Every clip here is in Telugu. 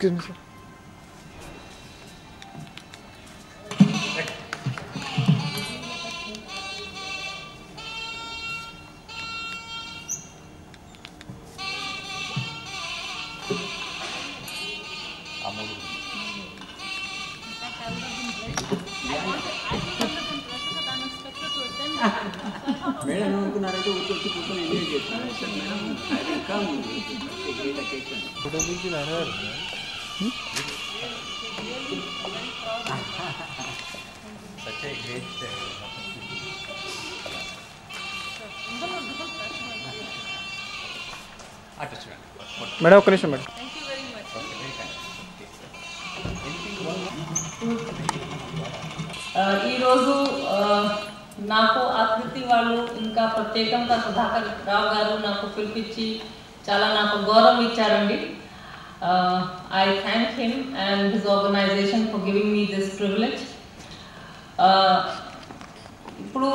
ఎక్స్క్యూజ్ మీ సార్ మేడం ఏమనుకున్నారంటే ఊరికి వచ్చి కూర్చొని ఎంజాయ్ చేస్తాను sir madam I will come great occasion madam ఒక్క నిమిషం మేడం. ఈరోజు నాకు ఆకృతి వాళ్ళు ఇంకా ప్రత్యేకంగా సుధాకర్ రావు గారు నాకు పిలిపించి చాలా నాకు గౌరవం ఇచ్చారండి. I thank him and his organisation for giving me this privilege ఇప్పుడు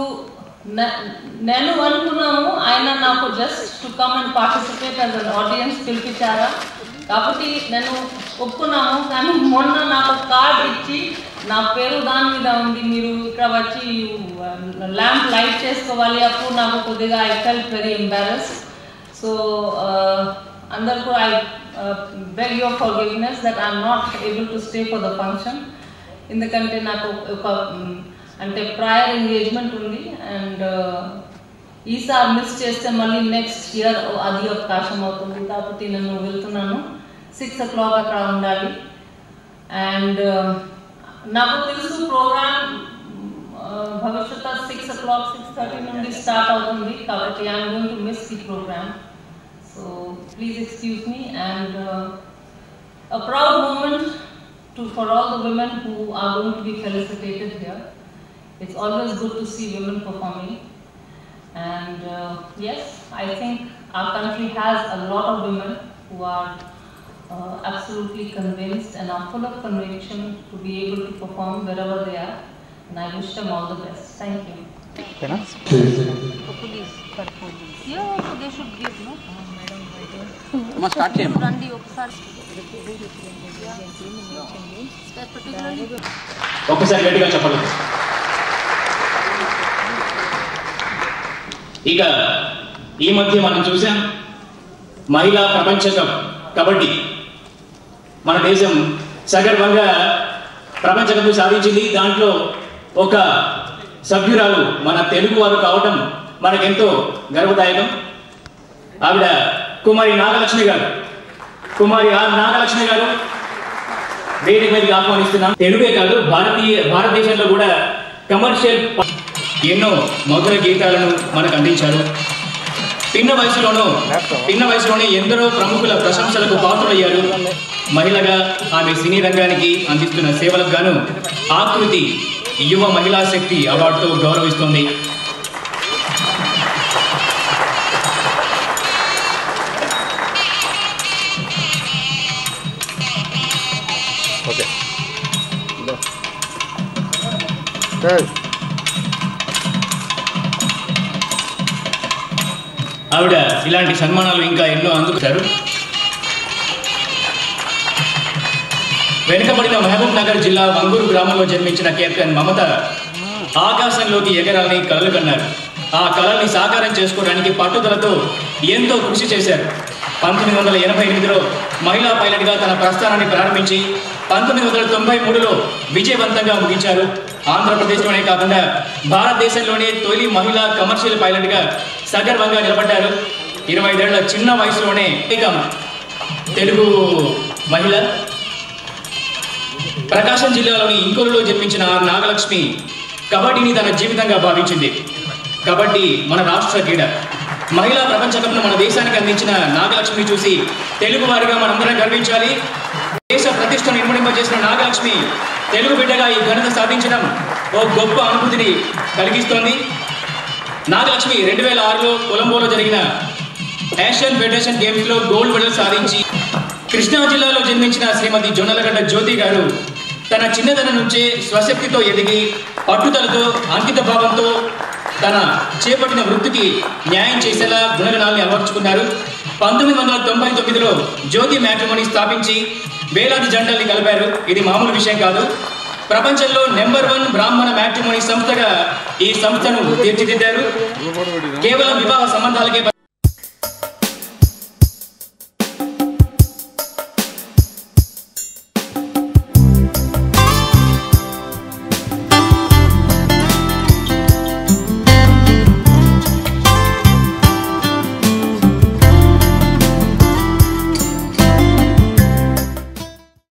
నే- నేను అనుకున్నాము ఆయన నాకు just to come and participate as an audience పిలిపించారా కాబట్టి నేను ఒప్పుకున్నాము కానీ మొన్న నాకు కార్డ్ ఇచ్చి నా పేరు దాని మీద ఉంది మీరు ఇక్కడ వచ్చి ల్యాంప్ లైట్ చేసుకోవాలి అప్పుడు నాకు కొద్దిగా I felt very embarrass so అందరు కూడా I beg your forgiveness that I'm not able to stay for the function ఎందుకంటే నాకు ఒక అంటే ప్రయర్ ఎంగేజ్మెంట్ ఉంది అండ్ uh, ఈసారి మిస్ చేస్తే మళ్ళీ నెక్స్ట్ ఇయర్ అది అవకాశం అవుతుంది. కాబట్టి నేను వెళ్తున్నాను. సిక్స్ ఓ క్లాక్ అక్కడ ఉండాలి. అండ్ uh, నాకు తెలుసు ప్రోగ్రామ్ uh, భవిష్యత్తు six o'clock six thirty నుండి స్టార్ట్ అవుతుంది. కాబట్టి I'm going to miss the programme So please excuse me and uh, a proud moment to, for all the women who are going to be felicitated here. It's always good to see women performing. And uh, yes, I think our country has a lot of women who are uh, absolutely convinced and are full of conviction to be able to perform wherever they are. And I wish them all the best. Thank you. ఓకేనా? అమ్మ స్టార్ట్ చేయమ్మా. రండి ఒకసారి. ఒక్కసారి గట్టిగా చెప్పండి. ఇక ఈ మధ్య మనం చూసాం మహిళా ప్రపంచ కప్ కబడ్డీ. మన దేశం సగర్వంగా ప్రపంచ కప్ సాధించింది. దాంట్లో ఒక సభ్యురాలు మన తెలుగు వారు కావడం మనకెంతో గర్వదాయకం. ఆవిడ కుమారి నాగలక్ష్మి గారు. కుమారి ఆర్ నాగలక్ష్మి గారు వేదిక మీదకి ఆహ్వానిస్తున్నాం. తెలుగే కాదు భారతీయ భారతదేశంలో కూడా కమర్షియల్ ఎన్నో మధుర గీతాలను మనకు అందించారు. పిన్న వయసులోనూ పిన్న వయసులోనే ఎందరో ప్రముఖుల ప్రశంసలకు పాత్రలయ్యారు. మహిళగా ఆమె సినీ రంగానికి అందిస్తున్న సేవలకు గాను ఆకృతి యువ మహిళా శక్తి అవార్డుతో గౌరవిస్తోంది. ఓకే. ఆవిడ ఇలాంటి సన్మానాలు ఇంకా ఎన్నో అందుకుంటారు వెనుకబడిన మహబూబ్ నగర్ జిల్లా వంగూరు గ్రామంలో జన్మించిన కెప్టెన్ మమత ఆకాశంలోకి ఎగరాలని కలలు కన్నారు. ఆ కళల్ని సాకారం చేసుకోవడానికి పట్టుదలతో ఎంతో కృషి చేశారు. పంతొమ్మిది వందల ఎనభై ఎనిమిదిలో మహిళా పైలట్గా తన ప్రస్థానాన్ని ప్రారంభించి పంతొమ్మిది వందల తొంభై మూడులో విజయవంతంగా ముగించారు. ఆంధ్రప్రదేశ్లోనే కాకుండా భారతదేశంలోనే తొలి మహిళా కమర్షియల్ పైలట్గా సగర్వంగా నిలబడ్డారు. ఇరవై ఐదేళ్ళ చిన్న వయసులోనే ఇక తెలుగు మహిళ ప్రకాశం జిల్లాలోని ఇంకొలులో జన్మించిన నాగలక్ష్మి కబడ్డీని తన జీవితంగా భావించింది. కబడ్డీ మన రాష్ట్ర క్రీడ. మహిళా ప్రపంచ కప్ను మన దేశానికి అందించిన నాగలక్ష్మిని చూసి తెలుగు వారిగా మనందరం గర్వించాలి. దేశ ప్రతిష్టను ఇనుమడింపజేసిన నాగలక్ష్మి తెలుగు బిడ్డగా ఈ ఘనత సాధించడం ఓ గొప్ప అనుభూతిని కలిగిస్తోంది. నాగలక్ష్మి రెండు వేల ఆరులో కొలంబోలో జరిగిన ఏషియన్ ఫెడరేషన్ గేమ్స్లో గోల్డ్ మెడల్ సాధించి కృష్ణా జిల్లాలో జన్మించిన శ్రీమతి జొన్నలగడ్డ జ్యోతి గారు తన చిన్నతనం నుంచే స్వశక్తితో ఎదిగి పట్టుదలతో అంకిత భావంతో తన చేపట్టిన వృత్తికి న్యాయం చేసేలా గుణగణాల్ని అమర్చుకున్నారు పంతొమ్మిది వందల తొంభై తొమ్మిదిలో జ్యోతి మ్యాట్రిమోని స్థాపించి వేలాది జంటల్ని కలిపారు. ఇది మామూలు విషయం కాదు. ప్రపంచంలో నెంబర్ వన్ బ్రాహ్మణ మ్యాట్రిమోని సంస్థగా ఈ సంస్థను తీర్చిదిద్దారు. కేవలం వివాహ సంబంధాలకే